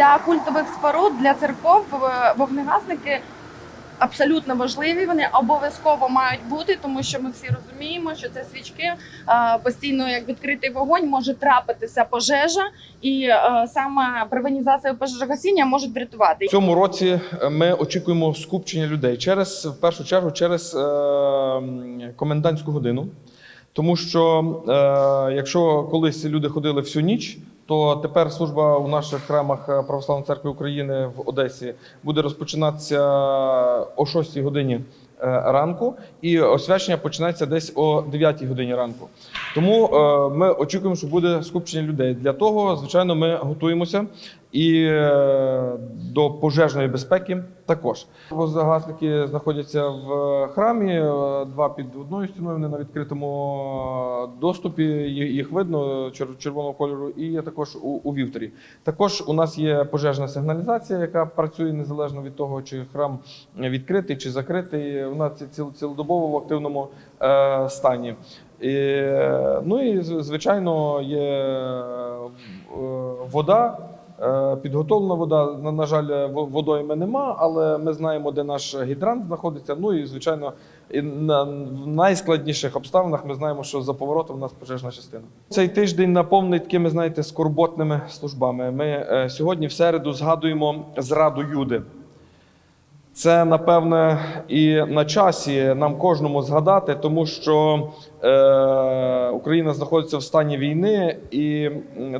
Для культових споруд, для церков е, вогнегасники абсолютно важливі. Вони обов'язково мають бути, тому що ми всі розуміємо, що це свічки е, постійно як відкритий вогонь може трапитися пожежа, і е, саме засоби пожежогасіння можуть врятувати. В цьому році ми очікуємо скупчення людей через в першу чергу через комендантську годину. Тому що е, якщо колись люди ходили всю ніч, то тепер служба у наших храмах е, Православної церкви України в Одесі буде розпочинатися о 6 годині е, ранку, і освячення починається десь о 9 годині ранку. Тому е, ми очікуємо, що буде скупчення людей. Для того, звичайно, ми готуємося і е, до пожежної безпеки також. Возгасники знаходяться в храмі, е, два під одною стіною, вони на відкритому доступі. Їх видно чер- червоного кольору, і також у, вівторі. Також у нас є пожежна сигналізація, яка працює незалежно від того, чи храм відкритий чи закритий. Вона ці- ціл- цілодобово в активному е, стані. І, е, ну і звичайно є е, вода. Е, Підготовлена вода, на, на жаль, во- водойми нема, але ми знаємо, де наш гідрант знаходиться. Ну і звичайно, і на в найскладніших обставинах ми знаємо, що за поворотом у нас пожежна частина. Цей тиждень наповнений такими, знаєте, скорботними службами. Ми е, сьогодні в середу згадуємо зраду Юди. Це напевне і на часі нам кожному згадати, тому що е, Україна знаходиться в стані війни, і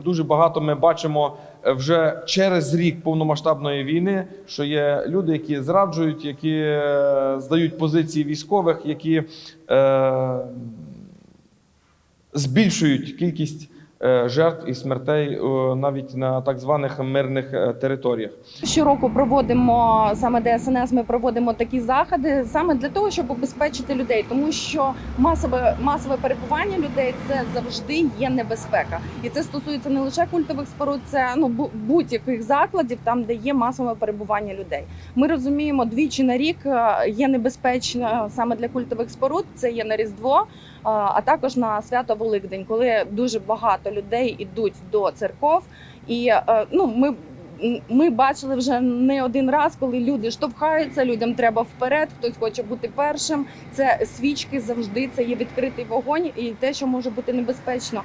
дуже багато ми бачимо е, вже через рік повномасштабної війни, що є люди, які зраджують, які е, здають позиції військових, які е, збільшують кількість жертв і смертей е, навіть на так званих мирних е, територіях. Щороку проводимо саме ДСНС. Ми проводимо такі заходи саме для того, щоб обезпечити людей, тому що масове масове перебування людей це завжди є небезпека, і це стосується не лише культових споруд, це ну будь-яких закладів, там де є масове перебування людей. Ми розуміємо, двічі на рік е, є небезпечно саме для культових споруд. Це є на різдво, е, а також на свято Великдень, коли дуже багато людей ідуть до церков, і е, ну ми. Ми бачили вже не один раз, коли люди штовхаються, людям треба вперед, хтось хоче бути першим. Це свічки завжди це є відкритий вогонь і те, що може бути небезпечно